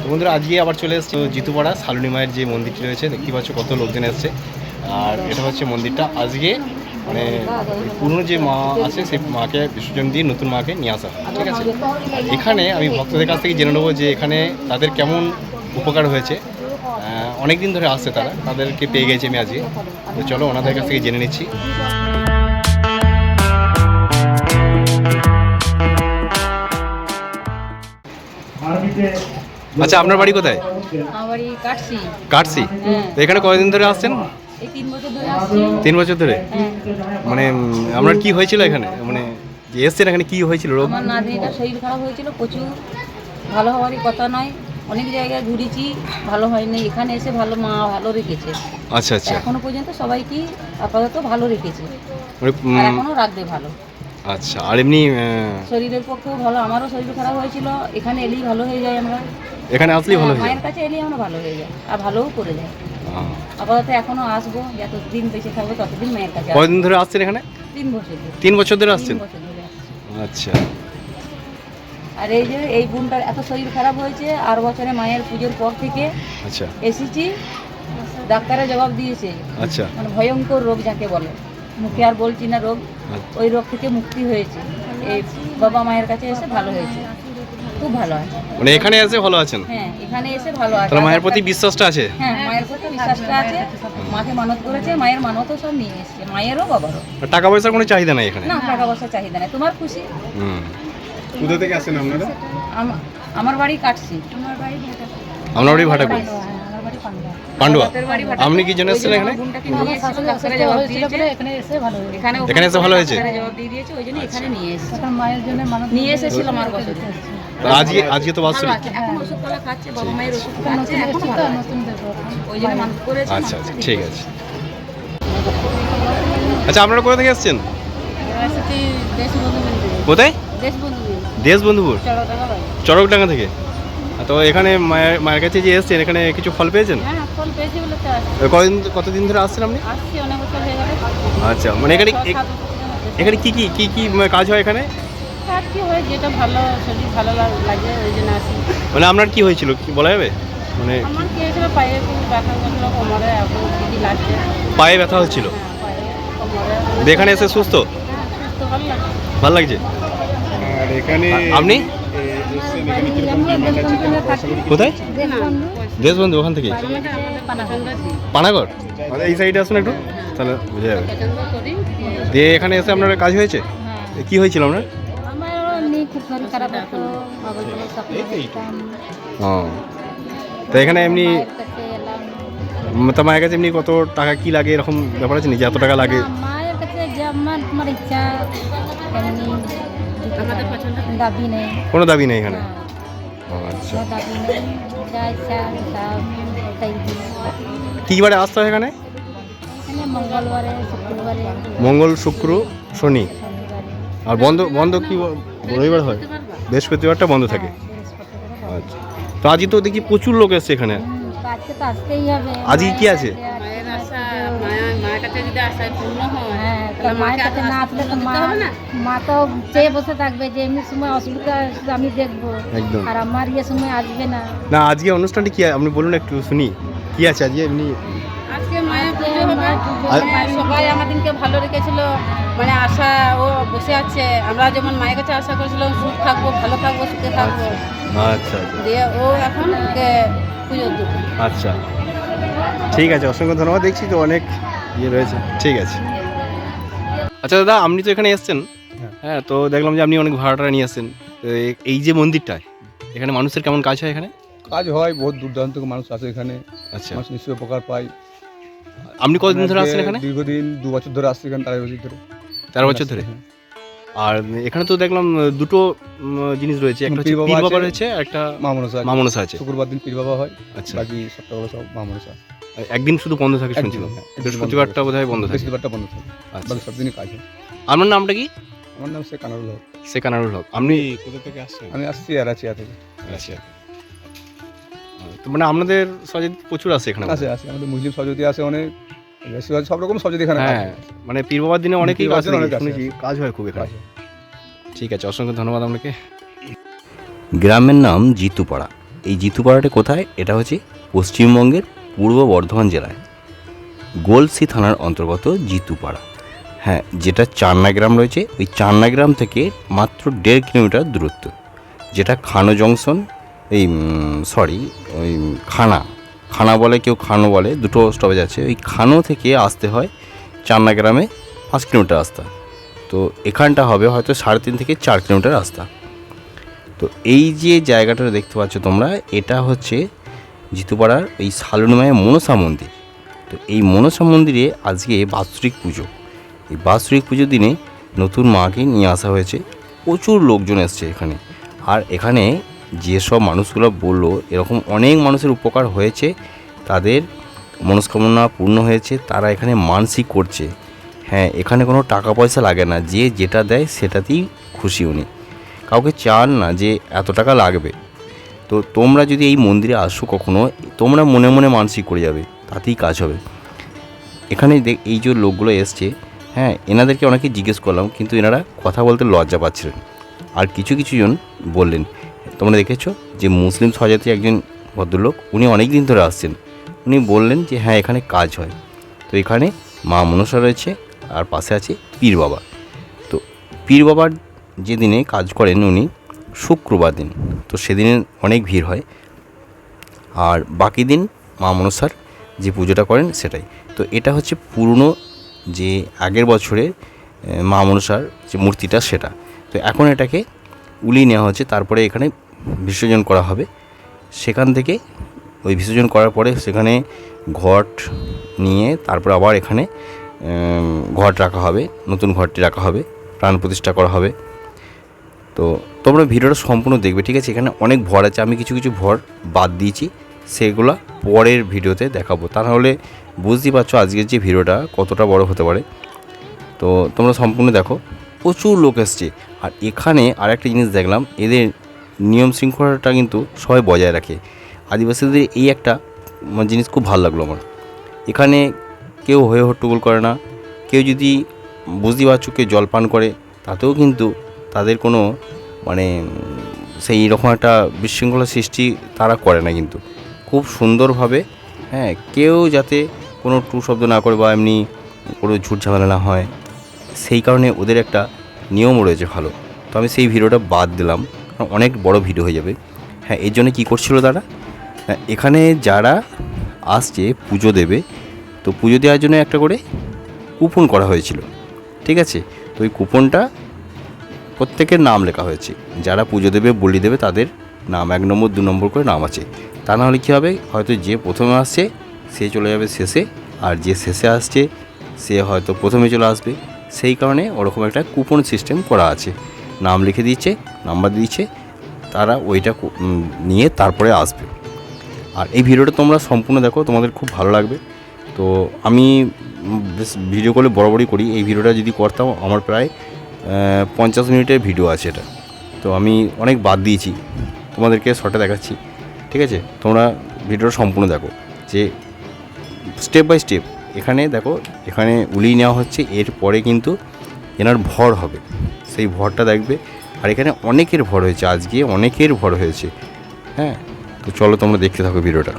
তো বন্ধুরা, আজকে আবার চলে এসেছি জিতুপাড়া, শালুনি মায়ের যে মন্দিরটি রয়েছে, দেখতে পাচ্ছ কত লোকজন এসছে। আর এটা হচ্ছে মন্দিরটা। আজকে মানে পুরনো যে মা আছে সেই মাকে, বিসর্জন দিয়ে নতুন মাকে নিয়ে আসা ঠিক আছে? এখানে আমি ভক্তদের কাছ থেকে জেনে নেব যে এখানে তাদের কেমন উপকার হয়েছে। অনেক দিন ধরে আসছে তারা, তাদেরকে পেয়ে গেছি আমি আজকে। তো চলো ওনাদের কাছ থেকে জেনে নিচ্ছি। আচ্ছা আপনার বাড়ি কোথায়? কাটছি হ্যাঁ। তো এখানে কতদিন ধরে আসছেন? এই তিন বছর ধরে হ্যাঁ। মানে আপনার কি হয়েছিল এখানে? মানে এসছেন এখানে কি হয়েছিল রোগ? আমার নাতনিটা শরীর খারাপ হয়েছিল প্রচুর। ভালো হওয়ারই কথা নয়। অনেক জায়গায় ঘুরেছি ভালো হয়নি। এখানে এসে ভালো মা ভালো রেখেছে। আচ্ছা আচ্ছা। এখনও পর্যন্ত সবাইকে আপাতত ভালো রেখেছে। মানে, এখনও রাখবে ভালো। আচ্ছা আর এমনি শরীরের পক্ষেও ভালো আমারও শরীর খারাপ হয়েছিল এখানে এলেই ভালো হয়ে যায় আমরা। এখানে আসলেই ভালো হ্যাঁ, হয়ে যায়? মায়ের কাছে এলেই আমরা ভালো হয়ে যায় আর ভালোও করে যায়। আপাতত এখনও আসব যতদিন বেঁচে থাকব ততদিন মায়ের কাছে। কতদিন ধরে আসছেন এখানে? তিন বছর তিন বছর ধরে আসছেন। আচ্ছা। আর এই যে এই বোনটার এত শরীর খারাপ হয়েছে আর বছরে মায়ের পুজোর পর থেকে আচ্ছা। এসেছি ডাক্তারের জবাব দিয়েছে। আচ্ছা। মানে ভয়ঙ্কর রোগ যাকে বলে। মুখে আর বলছি না রোগ আচ্ছা। ওই রোগ থেকে মুক্তি হয়েছে। এই বাবা মায়ের কাছে এসে ভালো হয়েছে। খুব ভালো আছে। মানে এখানে এসে ভালো আছেন? হ্যাঁ এখানে এসে ভালো আছে। মায়ের প্রতি বিশ্বাসটা আছে? হ্যাঁ মায়ের প্রতি বিশ্বাসটা আছে। মাকে মানত করেছে মায়ের মানতও সব নিয়ে এসছে মায়েরও বাবারও। টাকা পয়সার কোনো চাহিদা নাই এখানে? না টাকা পয়সা চাহিদা নেই। তোমার খুশি? হুম। কোথা থেকে আসেন আপনারা? আমার বাড়ি কাটছি। আপনার বাড়ি পান্ডুয়া বাপের বাড়ি ভাটা- আপনি কি জন্য এসেছেন এখানে। এখানে এখানে এসে ভালো হয়েছে? ডাক্তারের জবাব দিয়ে দিয়েছে, ওই জন্য এখানে নিয়ে এসেছিলাম আর বছর আজকে আজকে তো করেছে, আচ্ছা আচ্ছা ঠিক আছে। আচ্ছা আপনারা কোথা থেকে এসছেন। কোথায়? দেশবন্ধুপুর। চরকডাঙ্গা থেকে? তো এখানে মায়ের মায়ের কাছে যে এসছেন এখানে কিছু ফল পেয়েছেন? হ্যাঁ, ফল পেয়েছি বলে তো আসছি। কদিন কতদিন ধরে আসছেন আপনি? আসছি, অনেক বছর হয়ে গেল। আচ্ছা মানে এখানে হয়ে। এখানে কি কি কি কি কাজ হয় এখানে? আর কি হয়, যেটা ভালো শরীর ভালো লাগে ওই জন্য আসি। মানে আপনার কি হয়েছিল কি বলা যাবে? মানে আমার কি হয়েছিল পায়ে ব্যথা করছিল কোমরে এখন দিদি লাগছে। পায়ে ব্যথা হচ্ছিল? হ্যাঁ এখানে এসে সুস্থ? হ্যাঁ সুস্থ ভালো লাগছে? আর এখানে আপনি? কোথায়? দেশবন্ধু ওখান থেকে? পানাগড়? আরে এই সাইডে আসুন একটু। তাহলে বোঝা যাবে। দিয়ে এখানে এসে আপনার কাজ হয়েছে? এ, কি হয়েছিল আপনার? ও। তো এখানে এমনি মায়ের কাছে তা মায়ের কাছে এমনি কত টাকা কি লাগে এরকম ব্যাপার আছে নাকি? এত টাকা লাগে? মায়ের কাছে আমার ইচ্ছা দাবি নেই। কোনো দাবি নেই এখানে? হ্যাঁ, আচ্ছা। দাবি নেই। যা ইচ্ছা তা ওটাই দিই। কী বারে আসতে হয় এখানে? এখানে মঙ্গলবারে শুক্রবারে। মঙ্গল শুক্র শনি। আর বন্ধ বন্ধ কি রবিবার হয়? বৃহস্পতিবারটা বন্ধ থাকে। আচ্ছা। তো আজই তো দেখি প্রচুর লোক এসছে এখানে। আজকে তো আসতেই হবে। আজকে কি আছে? মায়ের আশা মায়ের কাছে যদি আশায় পূর্ণ হয় হ্যাঁ মায়ের কাছে না আসলে তো মা মা তো চেয়ে বসে থাকবে যে এমনি সময় অসুবিধা আমি দেখব। একদম। আর আমার ইয়ে সময় আসবে না। না আজকে অনুষ্ঠানটি কি আপনি বলুন একটু শুনি। কি আছে আজকে? এমনি পুজো হবে মানে সবাই আমাদেরকে ভালো রেখেছিল মানে আশা ও বসে আছে। আমরা যেমন মায়ের কাছে আশা করেছিলাম সুখ থাকব ভালো থাকব সুখে থাকব। আচ্ছা আচ্ছা। দিয়ে ও এখন পুজো দেবো। আচ্ছা। ঠিক আছে অসংখ্য ধন্যবাদ। দেখছি তো অনেক ইয়ে রয়েছে। ঠিক আছে। আচ্ছা দাদা আপনি তো এখানে এসছেন। হ্যাঁ তো দেখলাম যে আপনি অনেক ভাড়াটা নিয়ে আসছেন। তো এই যে মন্দিরটায় এখানে মানুষের কেমন কাজ হয় এখানে? কাজ হয় বহুত দূর দূরান্ত মানুষ আসে এখানে। আচ্ছা। মানুষ নিশ্চয়ই উপকার পায়। আপনি কতদিন ধরে আসছেন এখানে? দীর্ঘদিন দু বছর ধরে আসছে এখানে তার বছর ধরে। তেরো বছর ধরে। আর এখানে তো দেখলাম দুটো জিনিস রয়েছে। একটা হচ্ছে পীর বাবা। রয়েছে একটা মা মনসা আছে। শুক্রবার দিন পীর বাবা হয় আচ্ছা। বাকি সপ্তাহগুলো সব মা মনসা একদিন শুধু বন্ধ থাকে শুনছিলাম। হ্যাঁ, বৃহস্পতিবারটা থাকে। বোধ হয় বন্ধ থাকে। বৃহস্পতিবারটা বন্ধ থাকে। আচ্ছা। বাকি সব দিনই কাজ হয়। আপনার নামটা কি? আমার নাম সে কানারুল হক। সে কানারুল হক। আপনি কোথা থেকে আসছেন? আমি আসছি এরাচিয়া থেকে। আচ্ছা তো মানে আপনাদের সহজে প্রচুর আছে এখানে আছে আছে আমাদের মুসলিম সহযোগী আছে অনেক বেশিরভাগ সব রকম সহযোগী এখানে হ্যাঁ মানে পীর বাবার দিনে অনেকেই কাজ শুনেছি কাজ হয় খুব এখানে। কাজ ঠিক আছে অসংখ্য ধন্যবাদ আপনাকে। গ্রামের নাম জিতুপাড়া। এই জিতুপাড়াটা কোথায়? এটা হচ্ছে পশ্চিমবঙ্গের পূর্ব বর্ধমান জেলায় গোলসি থানার অন্তর্গত জিতুপাড়া। হ্যাঁ যেটা চান্না গ্রাম রয়েছে ওই চান্না গ্রাম থেকে মাত্র দেড় কিলোমিটার দূরত্ব। যেটা খানো জংশন এই সরি ওই খানা। খানা বলে, কেউ খানো বলে, দুটো স্টপেজ আছে। ওই খানো থেকে আসতে হয় চান্না গ্রামে পাঁচ কিলোমিটার রাস্তা। তো এখানটা হবে হয়তো সাড়ে তিন থেকে চার কিলোমিটার রাস্তা। তো এই যে জায়গাটা দেখতে পাচ্ছ তোমরা, এটা হচ্ছে জিতুপাড়ার এই শালুনিমায় মনসা মন্দির। তো এই মনসা মন্দিরে আজকে বাৎসরিক পুজো। এই বাৎসরিক পুজোর দিনে নতুন মাকে নিয়ে আসা হয়েছে। প্রচুর লোকজন এসছে এখানে। আর এখানে যেসব মানুষগুলো বলল, এরকম অনেক মানুষের উপকার হয়েছে, তাদের মনস্কামনা পূর্ণ হয়েছে, তারা এখানে মানসিক করছে। হ্যাঁ এখানে কোনো টাকা পয়সা লাগে না, যে যেটা দেয় সেটাতেই খুশি উনি। কাউকে চান না যে এত টাকা লাগবে। তো তোমরা যদি এই মন্দিরে আসো কখনো, তোমরা মনে মনে মানসিক করে যাবে, তাতেই কাজ হবে। এখানে দেখ এই যে লোকগুলো এসছে হ্যাঁ এনাদেরকে অনেকে জিজ্ঞেস করলাম, কিন্তু এনারা কথা বলতে লজ্জা পাচ্ছিলেন। আর কিছু কিছু জন বললেন তোমরা দেখেছ যে মুসলিম স্বজাতি একজন ভদ্রলোক, উনি অনেক দিন ধরে আসছেন। উনি বললেন যে হ্যাঁ এখানে কাজ হয়। তো এখানে মা মনসা রয়েছে, আর পাশে আছে পীর বাবা। তো পীর বাবার যেদিনে কাজ করেন উনি শুক্রবার দিন, তো সেদিনে অনেক ভিড় হয়। আর বাকি দিন মা মনসার যে পুজোটা করেন সেটাই। তো এটা হচ্ছে পুরনো যে আগের বছরের মা মনসার যে মূর্তিটা সেটা। তো এখন এটাকে উলিয়ে নেওয়া হচ্ছে, তারপরে এখানে বিসর্জন করা হবে। সেখান থেকে ওই বিসর্জন করার পরে সেখানে ঘট নিয়ে তারপরে আবার এখানে ঘট রাখা হবে, নতুন ঘরটি রাখা হবে, প্রাণ প্রতিষ্ঠা করা হবে। তো তোমরা ভিডিওটা সম্পূর্ণ দেখবে, ঠিক আছে? এখানে অনেক ভর আছে। আমি কিছু কিছু ভর বাদ দিয়েছি। সেগুলো পরের ভিডিওতে দেখাবো। তা নাহলে বুঝতেই পারছ আজকের যে ভিডিওটা কতটা বড় হতে পারে। তো তোমরা সম্পূর্ণ দেখো। প্রচুর লোক এসছে। আর এখানে আরেকটা জিনিস দেখলাম। এদের নিয়ম শৃঙ্খলাটা কিন্তু সবাই বজায় রাখে। আদিবাসীদের এই একটা মানে জিনিস খুব ভালো লাগল আমার। এখানে কেউ হয়ে হট্টগোল করে না। কেউ যদি বুঝতে কেউ জল পান করে, তাতেও কিন্তু তাদের কোনো মানে সেই রকম একটা বিশৃঙ্খলা সৃষ্টি তারা করে না কিন্তু। খুব সুন্দরভাবে হ্যাঁ কেউ যাতে কোনো টু শব্দ না করে বা এমনি কোনো ঝুট ঝামেলা না হয়, সেই কারণে ওদের একটা নিয়ম রয়েছে ভালো। তো আমি সেই ভিডিওটা বাদ দিলাম। কারণ অনেক বড় ভিডিও হয়ে যাবে। হ্যাঁ এর জন্য কী করছিল তারা? হ্যাঁ, এখানে যারা আসছে পুজো দেবে তো পুজো দেওয়ার জন্য একটা করে কুপন করা হয়েছিল ঠিক আছে? তো ওই কুপনটা প্রত্যেকের নাম লেখা হয়েছে। যারা পুজো দেবে বলি দেবে তাদের নাম এক নম্বর দু নম্বর করে নাম আছে। তা নাহলে কী হবে? হয়তো যে প্রথমে আসছে সে চলে যাবে শেষে আর যে শেষে আসছে সে হয়তো প্রথমে চলে আসবে। সেই কারণে ওরকম একটা কুপন সিস্টেম করা আছে। নাম লিখে দিচ্ছে নাম্বার দিচ্ছে তারা ওইটা নিয়ে তারপরে আসবে। আর এই ভিডিওটা তোমরা সম্পূর্ণ দেখো, তোমাদের খুব ভালো লাগবে। তো আমি বেশ ভিডিও করলে বরাবরই করি। এই ভিডিওটা যদি করতাম, আমার প্রায় পঞ্চাশ মিনিটের ভিডিও আছে এটা। তো আমি অনেক বাদ দিয়েছি। তোমাদেরকে শর্টে দেখাচ্ছি। ঠিক আছে? তোমরা ভিডিওটা সম্পূর্ণ দেখো। যে স্টেপ বাই স্টেপ, এখানে দেখো, এখানে উলিয়ে নেওয়া হচ্ছে, এরপরে কিন্তু এনার ভর হবে। সেই ভরটা দেখবে। আর এখানে অনেকের ভর হয়েছে, আজকে অনেকের ভর হয়েছে। হ্যাঁ তো চলো তোমরা দেখতে থাকো ভিডিওটা।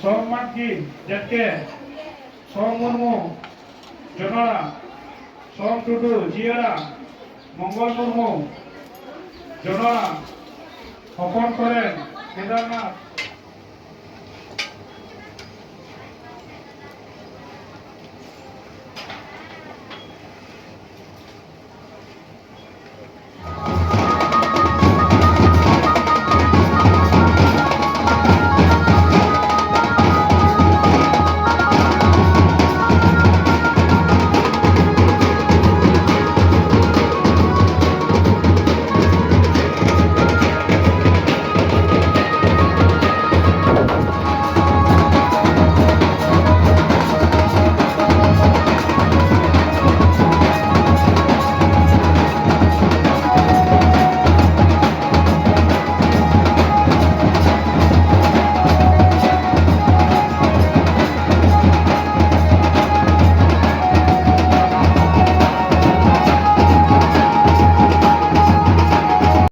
সোম মার্কি জেটকে সোম মুর্মু জনরা সোম টুডু জিয়ারা মঙ্গল মুর্মু জনরা অপন করেন কেদারনাথ।